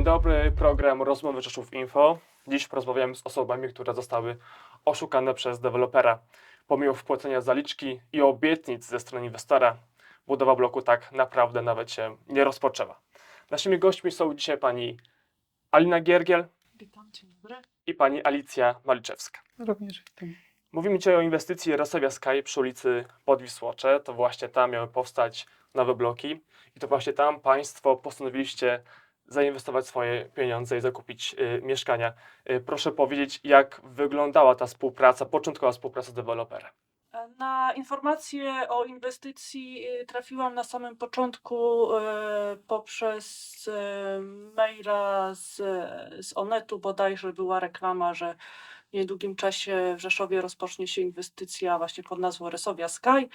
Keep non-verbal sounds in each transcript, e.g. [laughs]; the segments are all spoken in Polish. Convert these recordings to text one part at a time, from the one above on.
Dzień dobry, program Rozmowy Rzeszów Info. Dziś porozmawiamy z osobami, które zostały oszukane przez dewelopera. Pomimo wpłacenia zaliczki i obietnic ze strony inwestora, budowa bloku tak naprawdę nawet się nie rozpoczęła. Naszymi gośćmi są dzisiaj pani Alina Giergiel Witam, dzień dobry. i pani Alicja Maliczewska. Również witam. Mówimy dzisiaj o inwestycji Resowia Sky przy ulicy Podwisłocze. To właśnie tam miały powstać nowe bloki i to właśnie tam Państwo postanowiliście zainwestować swoje pieniądze i zakupić y, mieszkania. Y, proszę powiedzieć, jak wyglądała ta współpraca, początkowa współpraca z deweloperem. Na informację o inwestycji y, trafiłam na samym początku y, poprzez y, maila z, z Onetu, bodajże była reklama, że w niedługim czasie w Rzeszowie rozpocznie się inwestycja właśnie pod nazwą Resowia Sky.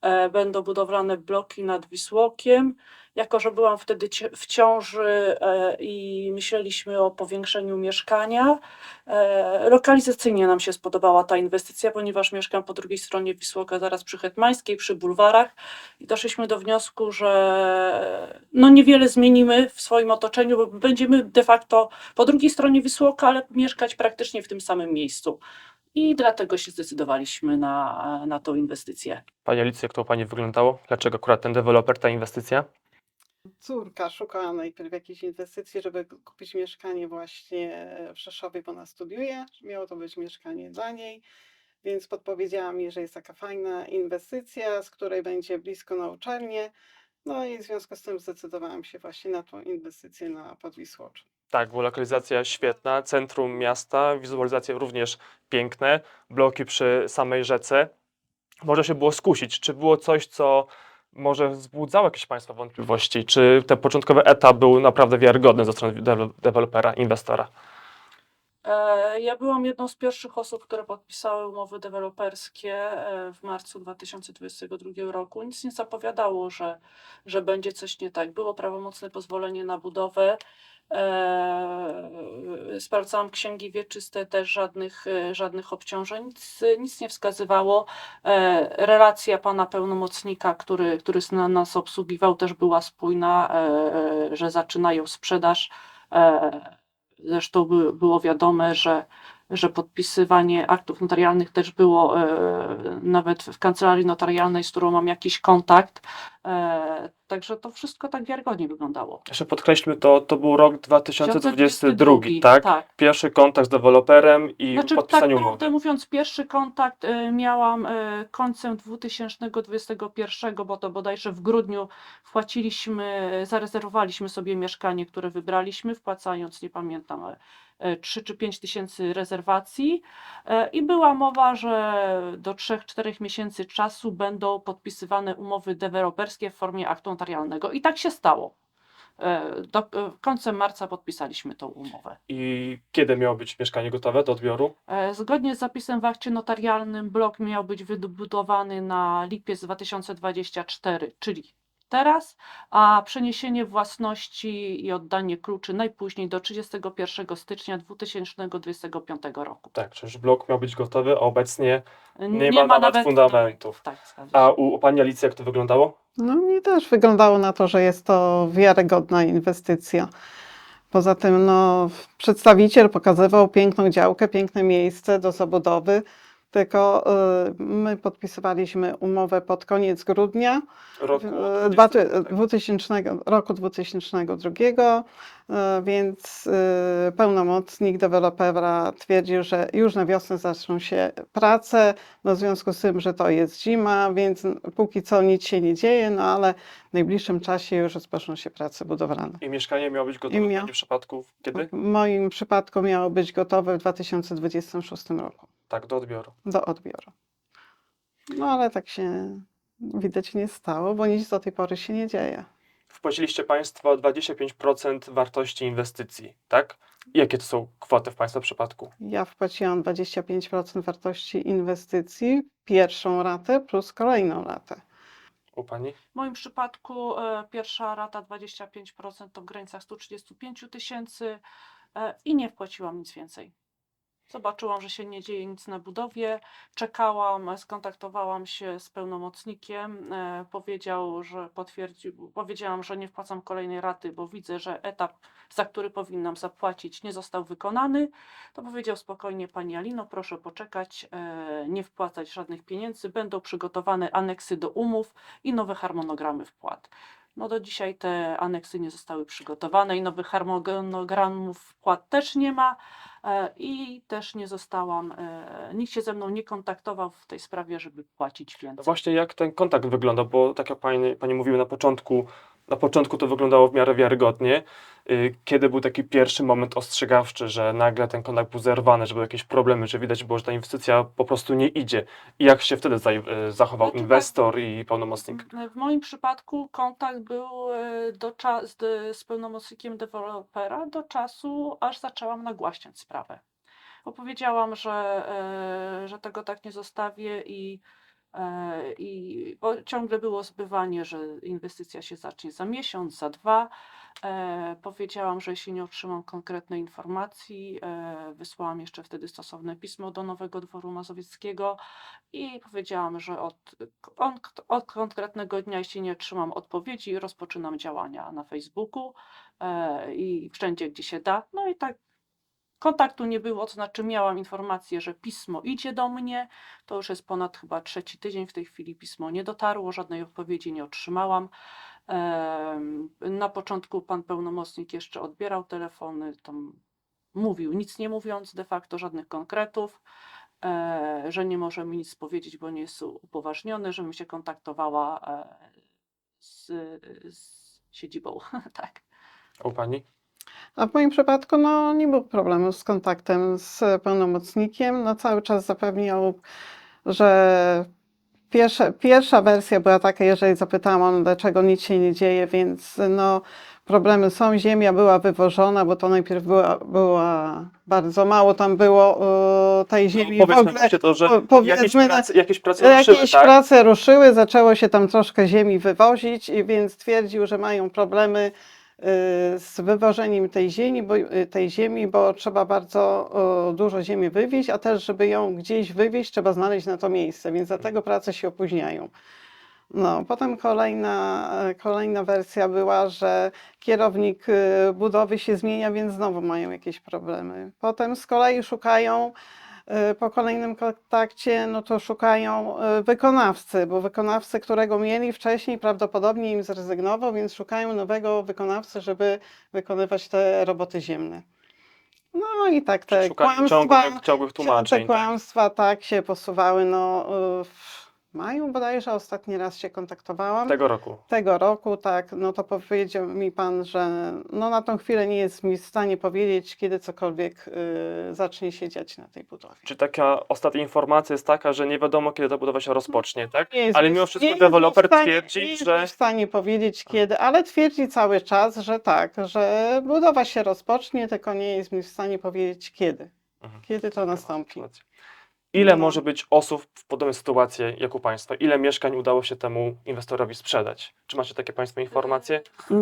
E, Będą budowlane bloki nad Wisłokiem. Jako, że byłam wtedy w ciąży e, i myśleliśmy o powiększeniu mieszkania, E, Lokalizacyjnie nam się spodobała ta inwestycja, ponieważ mieszkam po drugiej stronie Wisłoka, zaraz przy Hetmańskiej, przy bulwarach i doszliśmy do wniosku, że no niewiele zmienimy w swoim otoczeniu, bo będziemy de facto po drugiej stronie Wisłoka, ale mieszkać praktycznie w tym samym miejscu. I dlatego się zdecydowaliśmy na, na tą inwestycję. Pani Alicja, jak to u Pani wyglądało? Dlaczego akurat ten deweloper, ta inwestycja? Córka szukała najpierw jakiejś inwestycji, żeby kupić mieszkanie właśnie w Rzeszowie, bo ona studiuje. Miało to być mieszkanie dla niej, więc podpowiedziała mi, że jest taka fajna inwestycja, z której będzie blisko na uczelnię. No i w związku z tym zdecydowałam się właśnie na tą inwestycję na Podwisłoczu. Tak, bo lokalizacja świetna, centrum miasta, wizualizacje również piękne, bloki przy samej rzece. Może się było skusić. Czy było coś, co może wzbudzało jakieś Państwa wątpliwości? Czy ten początkowy etap był naprawdę wiarygodny ze strony dewe- dewelopera, inwestora? E, Ja byłam jedną z pierwszych osób, które podpisały umowy deweloperskie e, w marcu 2022 roku. Nic nie zapowiadało, że, że będzie coś nie tak. Było prawomocne pozwolenie na budowę. E, Sprawdzałam księgi wieczyste, też żadnych, e, żadnych obciążeń, nic, nic nie wskazywało. E, Relacja pana pełnomocnika, który, który na nas obsługiwał, też była spójna, że zaczynają sprzedaż. Zresztą by, było wiadome, że, że podpisywanie aktów notarialnych też było e, nawet w kancelarii notarialnej, z którą mam jakiś kontakt. E, także to wszystko tak wiarygodnie wyglądało. Jeszcze podkreślmy to, to był rok 2022, 2022, tak? tak. Pierwszy kontakt z deweloperem i Znaczy, tak podpisanie umowy. prawdę mówiąc, pierwszy kontakt e, miałam końcem 2021, bo to bodajże w grudniu wpłaciliśmy, zarezerwowaliśmy sobie mieszkanie, które wybraliśmy, wpłacając, nie pamiętam, 3 czy 5 tysięcy rezerwacji E, i była mowa, że do 3-4 miesięcy czasu będą podpisywane umowy deweloperskie w formie aktu notarialnego i tak się stało. E, Do, e, końcem marca podpisaliśmy tą umowę. I kiedy miało być mieszkanie gotowe do odbioru? Zgodnie z zapisem w akcie notarialnym blok miał być wybudowany na lipiec 2024, czyli teraz, a przeniesienie własności i oddanie kluczy najpóźniej do 31 stycznia 2025 roku. Tak, przecież blok miał być gotowy, a obecnie Nie, nie, ma, nawet fundamentów. Tak. A u, u Pani Alicji jak to wyglądało? No mnie też wyglądało na to, że jest to wiarygodna inwestycja. Poza tym no, przedstawiciel pokazywał piękną działkę, piękne miejsce do zabudowy, tylko y, my podpisywaliśmy umowę pod koniec grudnia Roku e, dwa ty- 20. 2000, roku 2002, e, więc e, pełnomocnik dewelopera twierdził, że już na wiosnę zaczną się prace, no w związku z tym, że to jest zima, więc póki co nic się nie dzieje, no ale w najbliższym czasie już rozpoczną się prace budowlane. I mieszkanie miało być gotowe w mia- takim przypadku kiedy? W moim przypadku miało być gotowe w 2026 roku Tak, do odbioru. do odbioru. No ale tak się widać nie stało, bo nic do tej pory się nie dzieje. Wpłaciliście Państwo 25% wartości inwestycji, tak? Jakie to są kwoty w Państwa przypadku? Ja wpłaciłam 25% wartości inwestycji, pierwszą ratę plus kolejną ratę. U Pani? W moim przypadku e, pierwsza rata 25% to w granicach 135 tysięcy e, i nie wpłaciłam nic więcej. Zobaczyłam, że się nie dzieje nic na budowie. Czekałam, skontaktowałam się z pełnomocnikiem. E, powiedział, że potwierdził, powiedziałam, że nie wpłacam kolejnej raty, bo widzę, że etap, za który powinnam zapłacić, nie został wykonany. To powiedział spokojnie pani Alino, proszę poczekać, e, nie wpłacać żadnych pieniędzy. Będą przygotowane aneksy do umów i nowe harmonogramy wpłat. No do dzisiaj te aneksy nie zostały przygotowane i nowych harmonogramów wpłat też nie ma. E, I też nie zostałam, e, nikt się ze mną nie kontaktował w tej sprawie, żeby płacić No więcej. właśnie jak ten kontakt wygląda, bo tak jak pani, pani mówiły na początku, na początku to wyglądało w miarę wiarygodnie. Y, Kiedy był taki pierwszy moment ostrzegawczy, że nagle ten kontakt był zerwany, że były jakieś problemy, że widać było, że ta inwestycja po prostu nie idzie. I jak się wtedy y, zachował Znaczy tak, inwestor i pełnomocnik? W moim przypadku kontakt był e, do cza- z, pełnomocnikiem dewelopera do czasu, aż zaczęłam nagłaśniać sprawę. Opowiedziałam, że, że tego tak nie zostawię i, i bo ciągle było zbywanie, że inwestycja się zacznie za miesiąc, za dwa. E, powiedziałam, że jeśli nie otrzymam konkretnej informacji, e, wysłałam jeszcze wtedy stosowne pismo do Nowego Dworu Mazowieckiego i powiedziałam, że od, on, od konkretnego dnia, jeśli nie otrzymam odpowiedzi, rozpoczynam działania na Facebooku e, i wszędzie, gdzie się da. No i tak kontaktu nie było, to znaczy miałam informację, że pismo idzie do mnie. To już jest ponad chyba trzeci tydzień. W tej chwili pismo nie dotarło, żadnej odpowiedzi nie otrzymałam. Na początku pan pełnomocnik jeszcze odbierał telefony, tam mówił, nic nie mówiąc, de facto żadnych konkretów, e, że nie może mi nic powiedzieć, bo nie jest upoważniony, żebym się kontaktowała e, z, z siedzibą. [laughs] tak. U pani? A w moim przypadku no, nie było problemu z kontaktem z pełnomocnikiem. No, cały czas zapewniał, że pierwsza, pierwsza wersja była taka, jeżeli zapytałam, dlaczego nic się nie dzieje, więc no, problemy są. Ziemia była wywożona, bo to najpierw była, była bardzo mało tam było e, tej ziemi. No, w powiedzmy ogóle, to, że po- jakieś powiedzmy prace, jakieś prace ruszyły, Jakieś tak? prace ruszyły, zaczęło się tam troszkę ziemi wywozić, i więc twierdził, że mają problemy z wywożeniem tej ziemi, bo, y, tej ziemi, bo trzeba bardzo dużo ziemi wywieźć, a też, żeby ją gdzieś wywieźć, trzeba znaleźć na to miejsce, więc dlatego prace się opóźniają. No, potem kolejna, e, kolejna wersja była, że kierownik y, budowy się zmienia, więc znowu mają jakieś problemy. Potem z kolei szukają y, po kolejnym kontakcie, no to szukają y, wykonawcy, bo wykonawcy, którego mieli wcześniej, prawdopodobnie im zrezygnował, więc szukają nowego wykonawcy, żeby wykonywać te roboty ziemne. No i tak te Szukanie kłamstwa, ciągłych, ciągłych te tłumaczeń. Tak? kłamstwa tak się posuwały. No, y, w maju bodajże ostatni raz się kontaktowałam Tego roku. tego roku, tak, no to powiedział mi pan, że no na tą chwilę nie jest mi w stanie powiedzieć, kiedy cokolwiek y, zacznie się dziać na tej budowie. Czy taka ostatnia informacja jest taka, że nie wiadomo, kiedy ta budowa się rozpocznie, tak? Nie jest Ale mi- mimo nie wszystko w deweloper stanie- twierdzi, nie jest że mi w stanie powiedzieć kiedy, ale twierdzi cały czas, że tak, że budowa się rozpocznie, tylko nie jest mi w stanie powiedzieć kiedy. Mhm. Kiedy to nastąpi. Ile może być osób w podobnej sytuacji jak u Państwa? Ile mieszkań udało się temu inwestorowi sprzedać? Czy macie takie Państwo informacje?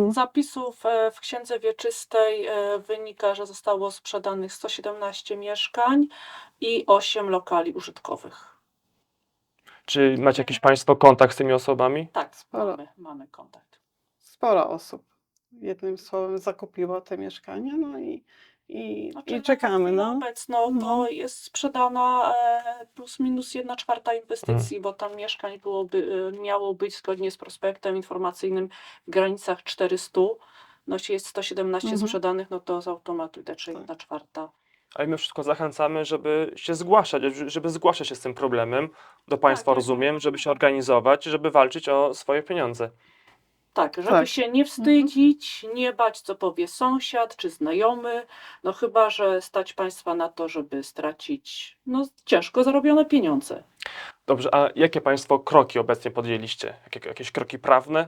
Z zapisów e, w księdze wieczystej e, wynika, że zostało sprzedanych 117 mieszkań i 8 lokali użytkowych. Czy macie jakiś Państwo kontakt z tymi osobami? Tak, Sporo. mamy, mamy kontakt. Sporo osób, jednym słowem, zakupiło te mieszkania, no i, i, Znaczy, i czekamy. No. obecną to No. jest sprzedana e, plus minus 1 czwarta inwestycji, bo tam mieszkań byłoby, e, miało być zgodnie z prospektem informacyjnym w granicach 400. No jeśli jest 117 Mhm. sprzedanych, no to z automatu idę, czyli Tak. 1 czwarta. Ale mimo wszystko zachęcamy, żeby się zgłaszać, żeby- zgłaszać się z tym problemem do Państwa, jak rozumiem, żeby się organizować, żeby walczyć o swoje pieniądze. Tak, żeby Tak. się nie wstydzić, nie bać, co powie sąsiad czy znajomy, no chyba, że stać Państwa na to, żeby stracić no, ciężko zarobione pieniądze. Dobrze, a jakie Państwo kroki obecnie podjęliście? Jakie, jakieś kroki prawne?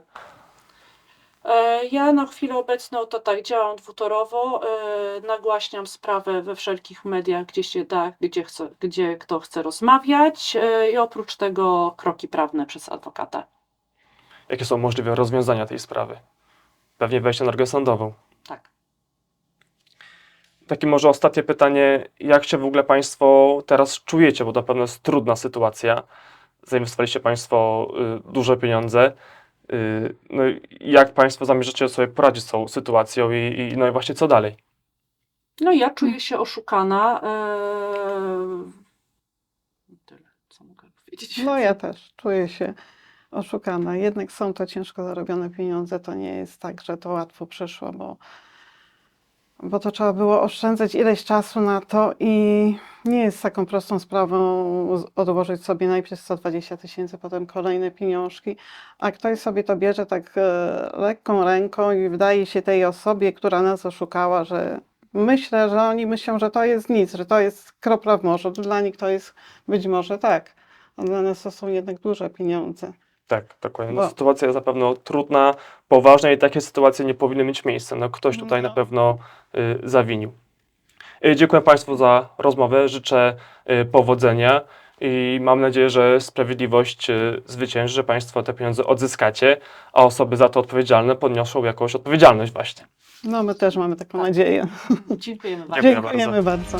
E, Ja na chwilę obecną to tak działam dwutorowo, e, nagłaśniam sprawę we wszelkich mediach, gdzie się da, gdzie, chce, gdzie kto chce rozmawiać e, i oprócz tego kroki prawne przez adwokata. Jakie są możliwe rozwiązania tej sprawy? Pewnie wejście na drogę sądową. Tak. takie może ostatnie pytanie, jak się w ogóle Państwo teraz czujecie, bo na pewno jest trudna sytuacja. Zainwestowaliście Państwo y, duże pieniądze. Y, no i jak Państwo zamierzacie sobie poradzić z tą sytuacją i, i no i właśnie co dalej? No ja czuję się oszukana. eee, Tyle, co mogę powiedzieć. No ja też czuję się oszukana. Jednak są to ciężko zarobione pieniądze. To nie jest tak, że to łatwo przyszło, bo, bo to trzeba było oszczędzać ileś czasu na to i nie jest taką prostą sprawą odłożyć sobie najpierw 120 tysięcy, potem kolejne pieniążki, a ktoś sobie to bierze tak e, lekką ręką i wydaje się tej osobie, która nas oszukała, że myślę, że oni myślą, że to jest nic, że to jest kropla w morzu. Dla nich to jest być może tak. A dla nas to są jednak duże pieniądze. Tak, dokładnie. No, Bo- sytuacja jest na pewno trudna, poważna i takie sytuacje nie powinny mieć miejsca. No, ktoś tutaj na No. pewno y, zawinił. Y, dziękuję Państwu za rozmowę, życzę y, powodzenia i mam nadzieję, że sprawiedliwość y, zwycięży, że Państwo te pieniądze odzyskacie, a osoby za to odpowiedzialne podniosą jakąś odpowiedzialność właśnie. No my też mamy taką nadzieję. Dziękujemy bardzo. Dziękuję Dziękujemy bardzo.